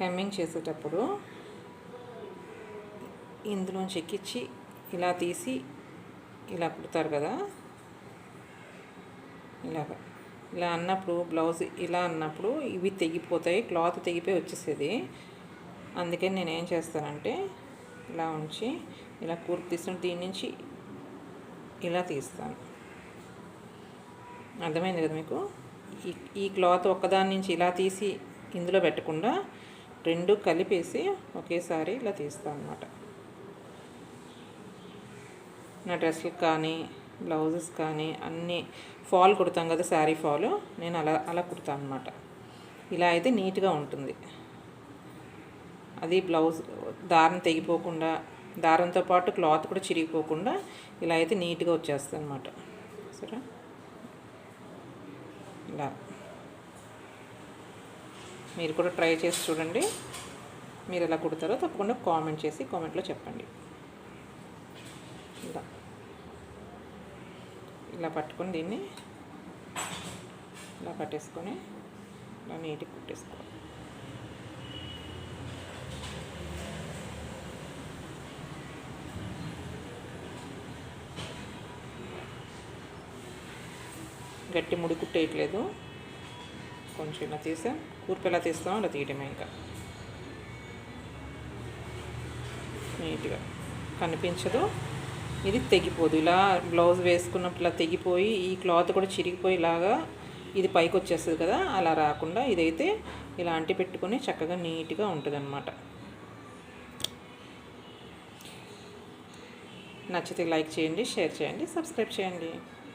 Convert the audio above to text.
Hemming చేసేటప్పుడు ఇందులోంచి ఎక్కించి ఇలా తీసి ఇలా కుడతారు కదా. ఇలాగ. ఇలా అన్నప్పుడు బ్లౌజ్ ఇలా అన్నప్పుడు ఇవి తెగిపోతాయి క్లాత్ తెగిపోయి వచ్చేసేది. అందుకని నేను ఏం చేస్తానంటే ఇలా ఉంచి ఇలా కూర్పు తీసుకుని దీని నుంచి ఇలా తీస్తాను. అర్థమైంది కదా మీకు? ఈ ఈ క్లాత్ ఒక్కదాని నుంచి ఇలా తీసి ఇందులో పెట్టకుండా రెండు కలిపేసి ఒకేసారి ఇలా తీస్తాను అనమాట నా డ్రెస్సులు కానీ బ్లౌజెస్ కానీ అన్నీ ఫాల్ కుడతాం కదా శారీ ఫాల్ నేను అలా అలా కుడతాను అనమాట ఇలా అయితే నీట్గా ఉంటుంది. అది బ్లౌజ్ దారం తెగిపోకుండా దారంతో పాటు క్లాత్ కూడా చిరిగిపోకుండా ఇలా అయితే నీట్గా వచ్చేస్తుంది అనమాట సరే? ఇలా. మీరు కూడా ట్రై చేసి చూడండి. మీరు ఎలా కుడతారో తప్పకుండా కామెంట్ చేసి కామెంట్లో చెప్పండి. ఇలా ఇలా పట్టుకొని దీన్ని ఇలా పట్టేసుకొని ఇలా నీట్గా కుట్టేసుకోవాలి. గట్టి ముడి కుట్టేయట్లేదు. కొంచెం ఇలా తీసాం కూర్పు ఎలా తీస్తామో అలా తీయటమే ఇంకా. నీట్గా కనిపించదు. ఇది తెగిపోదు. ఇలా బ్లౌజ్ వేసుకున్నప్పుడు ఇలా తెగిపోయి ఈ క్లాత్ కూడా చిరిగిపోయి ఇలాగా ఇది పైకి వచ్చేస్తుంది కదా అలా రాకుండా ఇదైతే ఇలా అంటి పెట్టుకొని చక్కగా నీట్గా ఉంటుంది అనమాట నచ్చితే లైక్ చేయండి షేర్ చేయండి సబ్స్క్రైబ్ చేయండి.